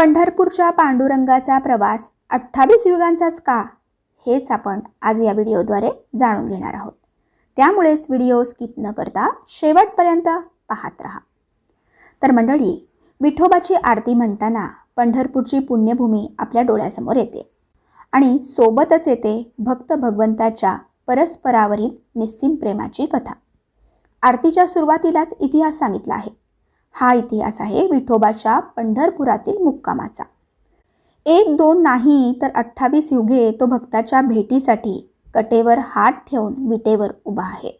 पंढरपूरच्या पांडुरंगाचा प्रवास अठ्ठावीस युगांचाच का? हेच आपण आज या व्हिडिओद्वारे जाणून घेणार आहोत. त्यामुळेच व्हिडिओ स्किप न करता शेवटपर्यंत पाहत राहा. तर मंडळी विठोबाची आरती म्हणताना पंढरपूरची पुण्यभूमी आपल्या डोळ्यासमोर येते आणि सोबतच येते भक्त भगवंताच्या परस्परावरील निस्सिम प्रेमाची कथा. आरतीच्या सुरुवातीलाच इतिहास सांगितला आहे. हा इतिहास आहे विठोबाच्या पंढरपुरातील मुक्कामाचा. एक दोन नाही तर अठ्ठावीस युगे तो भक्ताच्या भेटीसाठी कटेवर हात ठेवून विटेवर उभा आहे.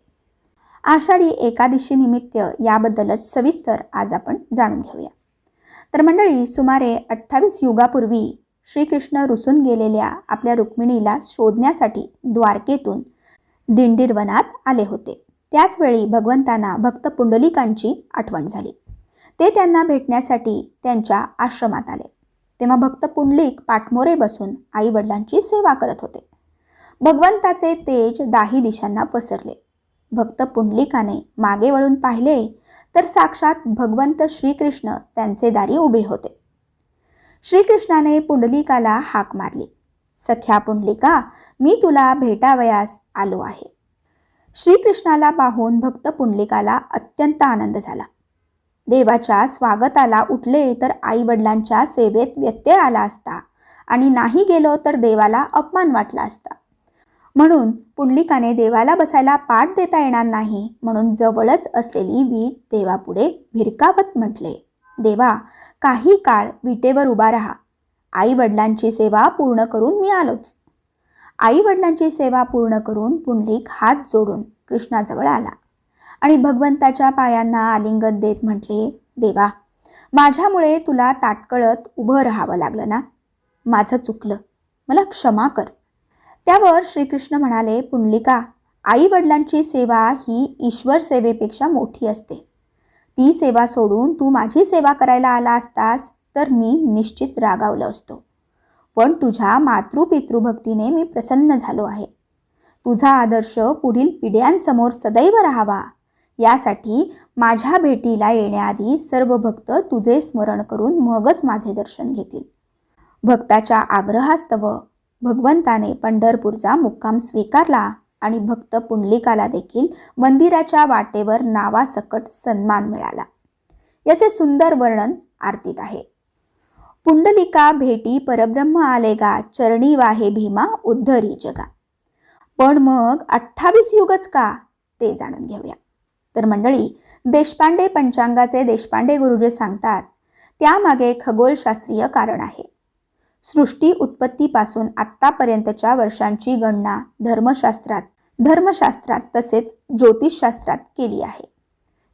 आषाढी एकादशी निमित्त याबद्दलच सविस्तर आज आपण जाणून घेऊया. तर मंडळी सुमारे अठ्ठावीस युगापूर्वी श्रीकृष्ण रुसून गेलेल्या आपल्या रुक्मिणीला शोधण्यासाठी द्वारकेतून दिंडीरवनात आले होते. त्याचवेळी भगवंतांना भक्त पुंडलिकांची आठवण झाली. ते त्यांना भेटण्यासाठी त्यांच्या आश्रमात आले. तेव्हा भक्त पुंडलिक पाठमोरे बसून आईवडिलांची सेवा करत होते. भगवंताचे तेज दाही दिशांना पसरले. भक्त पुंडलिकाने मागे वळून पाहिले तर साक्षात भगवंत श्रीकृष्ण त्यांचे दारी उभे होते. श्रीकृष्णाने पुंडलिकाला हाक मारली सख्या पुंडलिका मी तुला भेटावयास आलो आहे. श्रीकृष्णाला पाहून भक्त पुंडलिकाला अत्यंत आनंद झाला. देवाच्या स्वागताला उठले तर आईवडिलांच्या सेवेत व्यत्यय आला असता आणि नाही गेलो तर देवाला अपमान वाटला असता. म्हणून पुंडलिकाने देवाला बसायला पाठ देता येणार नाही म्हणून जवळच असलेली वीट देवापुढे भिरकावत म्हटले देवा काही काळ विटेवर उभा राहा. आईवडिलांची सेवा पूर्ण करून मी आलोच. आईवडिलांची सेवा पूर्ण करून पुंडलिक हात जोडून कृष्णाजवळ आला. आणि भगवंताच्या पायांना आलिंगन देत म्हटले देवा माझ्यामुळे तुला ताटकळत उभं राहावं लागलं ना? माझं चुकलं. मला क्षमा कर. त्यावर श्रीकृष्ण म्हणाले पुंडलिका आई वडिलांची सेवा ही ईश्वर सेवेपेक्षा मोठी असते. ती सेवा सोडून तू माझी सेवा करायला आला असतास तर मी निश्चित रागावलो असतो. पण तुझ्या मातृपितृभक्तीने मी प्रसन्न झालो आहे. तुझा आदर्श पुढील पिढ्यांसमोर सदैव राहावा. यासाठी माझ्या भेटीला येण्याआधी सर्व भक्त तुझे स्मरण करून मगच माझे दर्शन घेतील. भक्ताच्या आग्रहास्तव भगवंताने पंढरपूरचा मुक्काम स्वीकारला आणि भक्त पुंडलिकाला देखील मंदिराच्या वाटेवर नावासकट सन्मान मिळाला. याचे सुंदर वर्णन आरतीत आहे. पुंडलिका भेटी परब्रह्म आले गा चरणी वाहे भीमा उद्धरी जगा. पण मग अठ्ठावीस युगच का? ते जाणून घेऊया. तर मंडळी देशपांडे पंचांगाचे देशपांडे गुरुजी सांगतात त्यामागे खगोलशास्त्रीय कारण आहे. सृष्टी उत्पत्तीपासून आत्तापर्यंतच्या वर्षांची गणना धर्मशास्त्रात धर्मशास्त्रात तसेच ज्योतिषशास्त्रात केली आहे.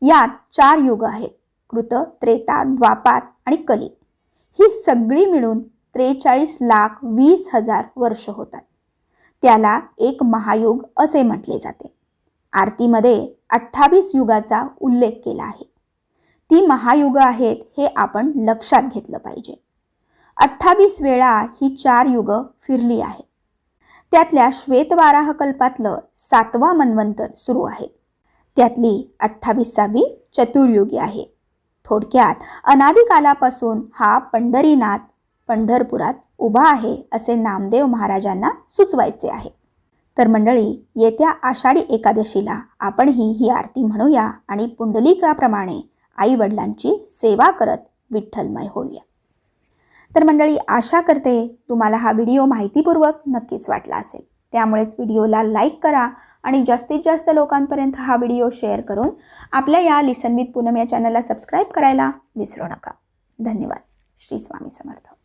यात चार युग आहेत कृत त्रेता द्वापार आणि कली. ही सगळी मिळून त्रेचाळीस लाख वीस हजार वर्ष होतात. त्याला एक महायुग असे म्हटले जाते. आरतीमध्ये अठ्ठावीस युगाचा उल्लेख केला आहे. ती महायुग आहेत हे आपण लक्षात घेतलं पाहिजे. अठ्ठावीस वेळा ही चार युग फिरली आहेत. त्यातल्या श्वेतवाराह कल्पातलं सातवा मन्वंतर सुरू आहे. त्यातली अठ्ठावीसावी चतुर्युगी आहे. थोडक्यात अनादिकालापासून हा पंढरीनाथ पंढरपुरात उभा आहे असे नामदेव महाराजांना सुचवायचे आहे. तर मंडळी येत्या आषाढी एकादशीला आपणही ही आरती म्हणूया आणि पुंडलिकाप्रमाणे आई वडिलांची सेवा करत विठ्ठलमय होऊया. तर मंडळी आशा करते तुम्हाला हा व्हिडिओ माहितीपूर्वक नक्कीच वाटला असेल. त्यामुळेच व्हिडिओला लाईक करा आणि जास्तीत जास्त लोकांपर्यंत हा व्हिडिओ शेअर करून आपल्या या लिसन विथ पूनम या चॅनलला सबस्क्राईब करायला विसरू नका. धन्यवाद. श्री स्वामी समर्थ.